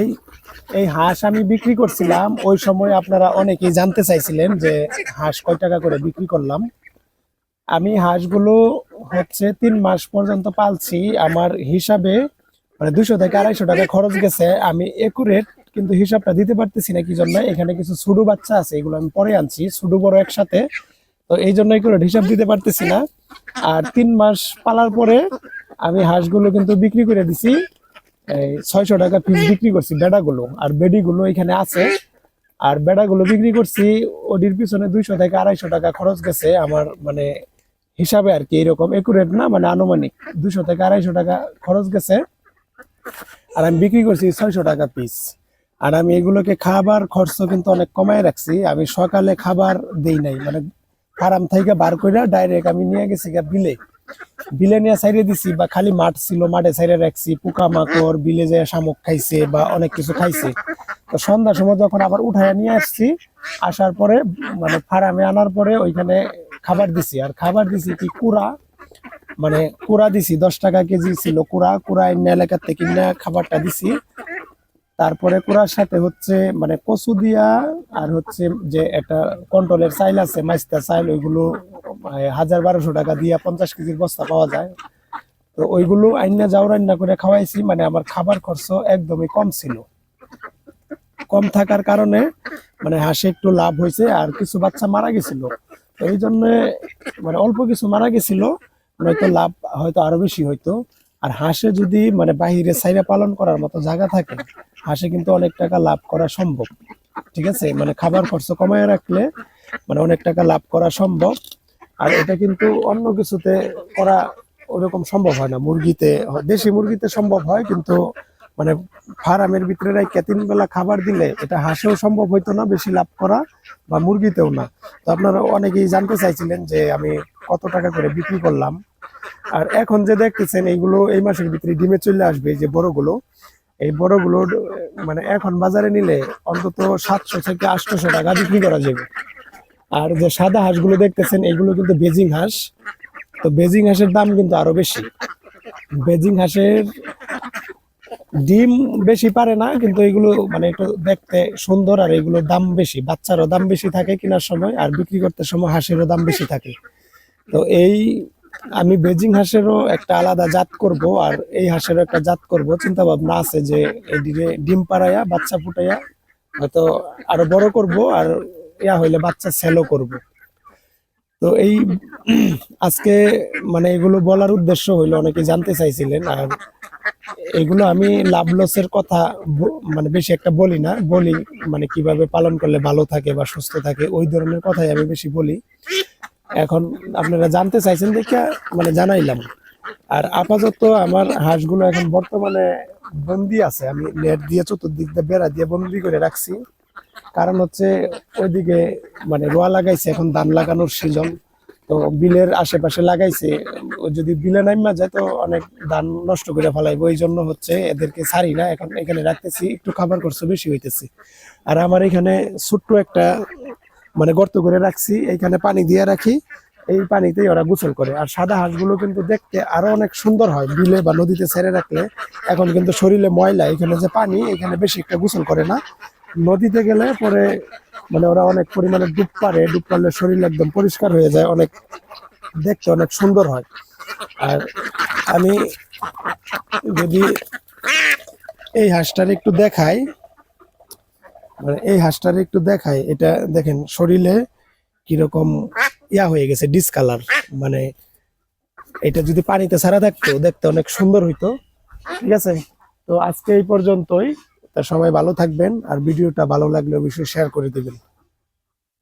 এই এই হাঁস আমি বিক্রি করছিলাম। ওই সময় আপনারা অনেকেই জানতে চাইছিলেন যে হাঁস কয় টাকা করে বিক্রি করলাম। আমি হাঁসগুলো হচ্ছে তিন মাস পর্যন্ত পালছি। আমার হিসাবে মানে দুশো থেকে আড়াইশো টাকা খরচ গেছে। আমি একুরেট কিন্তু হিসাবটা দিতে পারতেছি না কি জন্য। এখানে কিছু ছোটো বাচ্চা আছে, এগুলো আমি পরে আনছি। ছোটো বড় একসাথে। তো এই জন্য একুরেট হিসাব দিতে পারতেছি না। আর তিন মাস পালার পরে আমি হাঁসগুলো কিন্তু বিক্রি করে দিছি। ছয়শো টাকা পিস বিক্রি করছি বেড়াগুলো আর বেডিগুলো এখানে আছে। আর বেড়াগুলো বিক্রি করছি, ওটির পিছনে দুইশো থেকে আড়াইশো টাকা খরচ গেছে আমার মানে হিসাবে আর কি এরকম একুরেট না মানে আনুমানিক দুশো থেকে আড়াইশো টাকা খরচ গেছে। আর আমি বিক্রি করছি ছয়শো টাকা পিস আর আমি এগুলোকে খাবার খরচ কিন্তু অনেক কমায় রাখছি। আমি সকালে খাবার দেই নাই মানে ফার্ম থেকে বার করে ডাইরেক্ট আমি নিয়ে গেছি বিলে। বিলে নিয়ে সাইডে দিছি বা খালি মাঠ ছিল, মাঠে সাইডে রাখছি পোকা মাকড় বিলে যে শামুক খাইছে বা অনেক কিছু খাইছে। তো সন্ধ্যার সময় যখন আবার উঠায় নিয়ে আসছি, আসার পরে মানে ফার্মে আনার পরে ওইখানে খাবার দিছি। আর খাবার দিছি কি কুড়া? মানে কুড়া দিছি, দশ টাকা কেজি ছিল কুড়া কুড়া এনে এলাকার থেকে কিনে খাবারটা দিছি। তারপরে কুড়ার সাথে হচ্ছে মানে কচু দিয়া আর হচ্ছে যে একটা কন্ট্রোলের চাইল আছে মাইস্তা চাইল, ওইগুলো হাজার বারোশো টাকা দিয়ে পঞ্চাশ কেজির বস্তা পাওয়া যায়। তো ওইগুলো আইনা যাও রান্না করে খাওয়াইছি মানে আমার খাবার খরচ একদমই কম ছিল। কম থাকার কারণে মানে হাঁসে একটু লাভ হয়েছে আর কিছু বাচ্চা মারা গেছিল। এই জন্য মানে অল্প কিছু মারা গেছিল, নয়তো লাভ হয়তো আরও বেশি হইতো। আর হাঁসে যদি মানে বাহিরে সাইরা পালন করার মতো জায়গা থাকে, হাঁসে কিন্তু অনেক টাকা লাভ করা সম্ভব। ঠিক আছে? মানে খাবার খরচ কমায় রাখলে মানে অনেক টাকা লাভ করা সম্ভব। আর এটা কিন্তু অন্য কিছুতে করা ওরকম সম্ভব হয় না। মুরগিতে, দেশি মুরগিতে সম্ভব হয়, কিন্তু মানে ফার্মের ভিতরে রেখে বেলা খাবার দিলে এটা হাঁসেও সম্ভব হইতো না, বেশি লাভ করা বা মুরগিতেও না। তো আপনারা অনেকেই জানতে চাইছিলেন যে আমি কত টাকা করে বিক্রি করলাম। আর এখন যে দেখতেছেন, এইগুলো এই মাসের ভিতরে ডিমে চলে আসবে যে বড়গুলো। এই বড়গুলোর মানে এখন বাজারে নিলে অন্তত সাতশো থেকে আটশোশো টাকা বিক্রি করা যাবে। আর যে সাদা হাঁসগুলো দেখতেছেন, এগুলো কিন্তু বেজিং হাঁস। তো বেজিং হাঁসের দাম কিন্তু আরও বেশি। বেজিং হাঁসের ডিম বেশি পারে না, কিন্তু এগুলো মানে একটু দেখতে সুন্দর আর এগুলো দাম বেশি। বাচ্চারও দাম বেশি থাকে কেনার সময় আর বিক্রি করতে সময় হাঁসেরও দাম বেশি থাকে। তো এই আমি বেজিং হাঁসেরও একটা আলাদা জাত করব আর এই হাঁসেরও একটা জাত করব। চিন্তা ভাবনা আছে যে এই ডিম পাড়াইয়া, বাচ্চা ফুটাইয়া হয়তো আরও বড় করব আর ইয়া হইলে বাচ্চা সেলও করব। তো এই আজকে মানে এগুলো বলার উদ্দেশ্য হইল, অনেকে জানতে চাইছিলেন, আর এগুলো আমি লাভ লসের কথা মানে বেশি একটা বলি না, বলি মানে কীভাবে পালন করলে ভালো থাকে বা সুস্থ থাকে, ওই ধরনের কথাই আমি বেশি বলি। এখন আপনারা জানতে চাইছেন দেখে মানে জানাইলাম। আর আপাতত আমার হাঁসগুলো এখন বর্তমানে বন্দি আছে, আমি নেট দিয়ে চতুর্দিক দিয়ে বেড়া দিয়ে বন্দি করে রাখছি। কারণ হচ্ছে ওইদিকে মানে রোয়া লাগাইছে, এখন ধান লাগানোর সিজন তো বিলের আশেপাশে লাগাইছে। যদি বিলে নাইমা যায় তো অনেক ধান নষ্ট করে ফেলাইবো। এই জন্য হচ্ছে এদেরকে ছাড়ি না। এখন এখানে রাখতেছি, একটু খাবার খরচ বেশি হইতেছে। আর আমার এখানে ছোট্ট একটা মানে গর্ত করে রাখছি। এইখানে পানি দিয়ে রাখি। এই পানিতেই ওরা গোসল করে। আর সাদা হাঁসগুলো কিন্তু দেখতে আরও অনেক সুন্দর হয়। বিলে বা নদীতে ছেড়ে রাখলে এখন কিন্তু শরীরে ময়লা, এখানে যে পানি, এখানে বেশি একটা গোসল করে না। নদীতে গেলে পরে মানে ওরা অনেক পরিমাণে ডুব পারে, ডুব পারলে শরীর একদম পরিষ্কার হয়ে যায়, অনেক দেখতে অনেক সুন্দর হয়। আর আমি যদি এই হাঁসটার একটু দেখাই মানে এই হাঁসটার একটু দেখাই, এটা দেখেন শরীরে কীরকম ইয়া হয়ে গেছে ডিসকালার মানে এটা যদি পানিতে ছাড়া থাকতো, দেখতে অনেক সুন্দর হইতো, ঠিক আছে? তো আজকে এই পর্যন্তই। তা সবাই ভালো থাকবেন আর ভিডিওটা ভালো লাগলে অবশ্যই শেয়ার করে দিবেন।